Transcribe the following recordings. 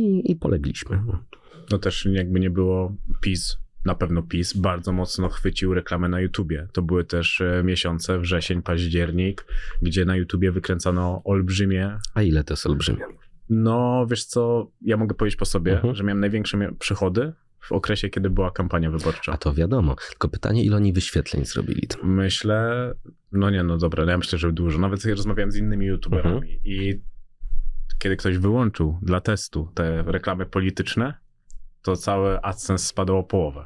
i, i polegliśmy. No też jakby nie było PiS, na pewno PiS bardzo mocno chwycił reklamę na YouTubie. To były też e, miesiące, wrzesień, październik, gdzie na YouTubie wykręcano olbrzymie. A ile to jest olbrzymie? No wiesz co, ja mogę powiedzieć po sobie, Mhm. że miałem największe przychody w okresie, kiedy była kampania wyborcza. A to wiadomo. Tylko pytanie, ile oni wyświetleń zrobili? Myślę, no nie, no dobra, ja myślę, że dużo. Nawet rozmawiałem z innymi youtuberami Mhm. i kiedy ktoś wyłączył dla testu te reklamy polityczne, to cały AdSense spadł o połowę.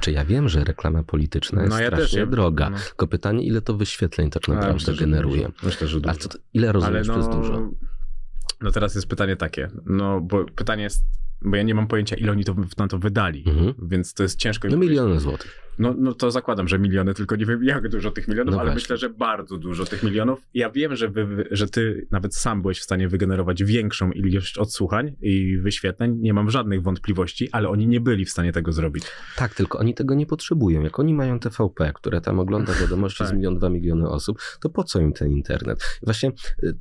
Czy ja wiem, że reklama polityczna jest No ja też, strasznie ja- droga. no. Tylko pytanie, ile to wyświetleń tak naprawdę myślę, generuje? dużo. Myślę, że dużo. A co, to- ile rozumiesz Ale no, przez dużo? No teraz jest pytanie takie, no bo pytanie jest, bo ja nie mam pojęcia, ile oni to, na to wydali, Mhm. więc to jest ciężko. No miliony złotych. No, no to zakładam, że miliony, tylko nie wiem jak dużo tych milionów, No ale właśnie. myślę, że bardzo dużo tych milionów. Ja wiem, że, wy, że ty nawet sam byłeś w stanie wygenerować większą ilość odsłuchań i wyświetleń. Nie mam żadnych wątpliwości, ale oni nie byli w stanie tego zrobić. Tak, tylko oni tego nie potrzebują. Jak oni mają TVP, które tam ogląda wiadomości z Tak. milion, dwa miliony osób, to po co im ten internet? Właśnie y,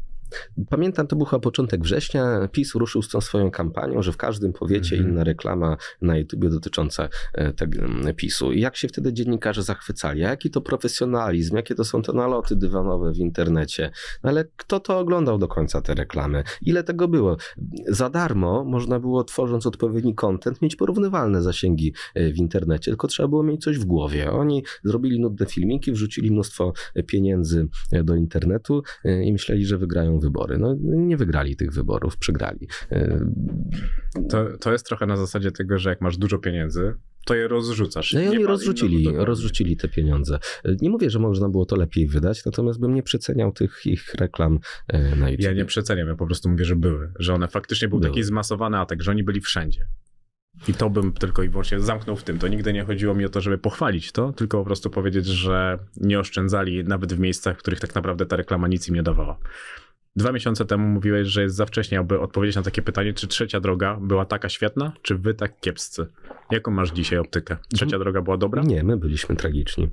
pamiętam, to był chyba początek września, PiS ruszył z tą swoją kampanią, że w każdym powiecie Mhm. inna reklama na YouTubie dotycząca e, tego mm, PiSu. I jak się wtedy dziennikarze zachwycali, a jaki to profesjonalizm, jakie to są te naloty dywanowe w internecie. No ale kto to oglądał do końca te reklamy? Ile tego było? Za darmo można było, tworząc odpowiedni content, mieć porównywalne zasięgi e, w internecie, tylko trzeba było mieć coś w głowie. Oni zrobili nudne filmiki, wrzucili mnóstwo e, pieniędzy do internetu i myśleli, że wygrają wybory. No nie wygrali tych wyborów, przegrali. E, To, to jest trochę na zasadzie tego, że jak masz dużo pieniędzy, to je rozrzucasz. No i oni rozrzucili, dokładnie. rozrzucili te pieniądze. E, Nie mówię, że można było to lepiej wydać, natomiast bym nie przeceniał tych ich reklam e, na YouTube. Ja nie przeceniam, ja po prostu mówię, że były. Że one faktycznie był Były. taki zmasowany atak, że oni byli wszędzie. I to bym tylko i wyłącznie zamknął w tym. To nigdy nie chodziło mi o to, żeby pochwalić to, tylko po prostu powiedzieć, że nie oszczędzali nawet w miejscach, w których tak naprawdę ta reklama nic im nie dawała. Dwa miesiące temu mówiłeś, że jest za wcześnie, aby odpowiedzieć na takie pytanie, czy trzecia droga była taka świetna, czy wy tak kiepscy? Jaką masz dzisiaj optykę? Trzecia droga była dobra? Nie, my byliśmy tragiczni.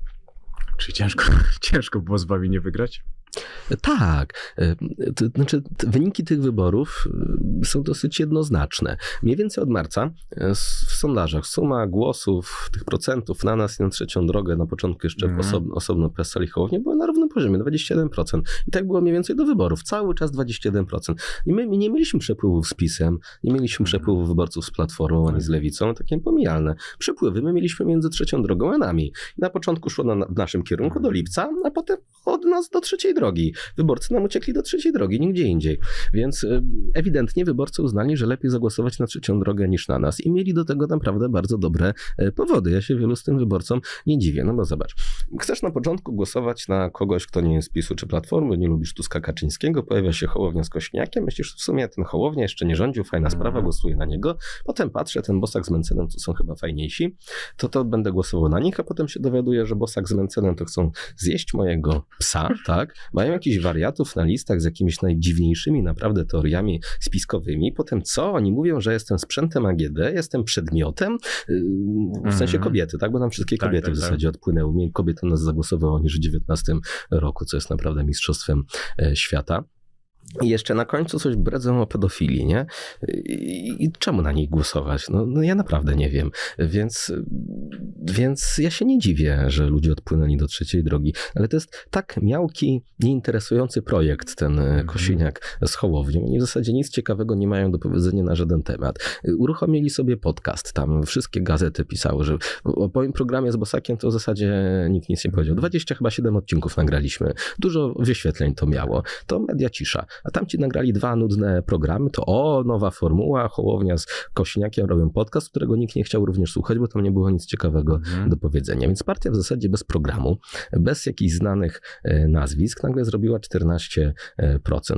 Czy ciężko, ciężko było z wami nie wygrać? Tak, e, to znaczy wyniki tych wyborów są dosyć jednoznaczne. Mniej więcej od marca e, w sondażach suma głosów, tych procentów na nas i na trzecią drogę, na początku jeszcze Mhm. osobno, osobno Pesal i Hołownia, były na równym poziomie, 27%. I tak było mniej więcej do wyborów, cały czas 21%. I my, nie mieliśmy przepływów z PiSem, nie mieliśmy przepływów wyborców z Platformą ani z Lewicą, takie pomijalne. Przepływy my mieliśmy między trzecią drogą a nami. Na początku szło na, w naszym kierunku do lipca, a potem od nas do trzeciej drogi. Wyborcy nam uciekli do trzeciej drogi, nigdzie indziej. Więc ewidentnie wyborcy uznali, że lepiej zagłosować na trzecią drogę niż na nas i mieli do tego naprawdę bardzo dobre e, powody. Ja się wielu z tym wyborcom nie dziwię, no bo zobacz. Chcesz na początku głosować na kogoś, kto nie jest PiSu czy Platformy, nie lubisz Tuska Kaczyńskiego, pojawia się Hołownia z Kośniakiem, myślisz w sumie ten Hołownia jeszcze nie rządził, fajna Mhm. sprawa, głosuję na niego. Potem patrzę, ten Bosak z Mencenem to są chyba fajniejsi, to to będę głosował na nich, a potem się dowiaduję, że Bosak z Mencenem to chcą zjeść mojego psa, tak? Mają jakichś wariatów na listach z jakimiś najdziwniejszymi naprawdę teoriami spiskowymi. Potem co? Oni mówią, że jestem sprzętem AGD, jestem przedmiotem, yy, w sensie Mhm. kobiety, tak? Bo nam wszystkie Tak, kobiety tak, w tak. zasadzie odpłynęły. Mniej kobiet na nas zagłosowało niż w 19 roku, co jest naprawdę mistrzostwem e, świata. I jeszcze na końcu coś bredzą o pedofilii, nie? I, i czemu na nich głosować? No, no ja naprawdę nie wiem. Więc, więc ja się nie dziwię, że ludzie odpłynęli do trzeciej drogi. Ale to jest tak miałki, nieinteresujący projekt, ten Mhm. mm. Kosiniak z Hołownią. Oni w zasadzie nic ciekawego nie mają do powiedzenia na żaden temat. Uruchomili sobie podcast, tam wszystkie gazety pisały, że o moim programie z Bosakiem to w zasadzie nikt nic nie powiedział. 20 chyba 7 odcinków nagraliśmy. Dużo wyświetleń to miało. To media cisza. A tamci nagrali dwa nudne programy, to o, nowa formuła, Hołownia z Kośniakiem robią podcast, którego nikt nie chciał również słuchać, bo tam nie było nic ciekawego Mhm. do powiedzenia. Więc partia w zasadzie bez programu, bez jakichś znanych e, nazwisk, nagle zrobiła 14%,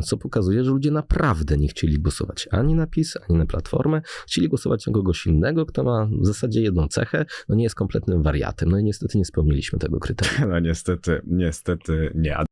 co pokazuje, że ludzie naprawdę nie chcieli głosować ani na PiS, ani na Platformę. Chcieli głosować na kogoś innego, kto ma w zasadzie jedną cechę, no nie jest kompletnym wariatem. No i niestety nie spełniliśmy tego kryterium. No niestety, niestety nie.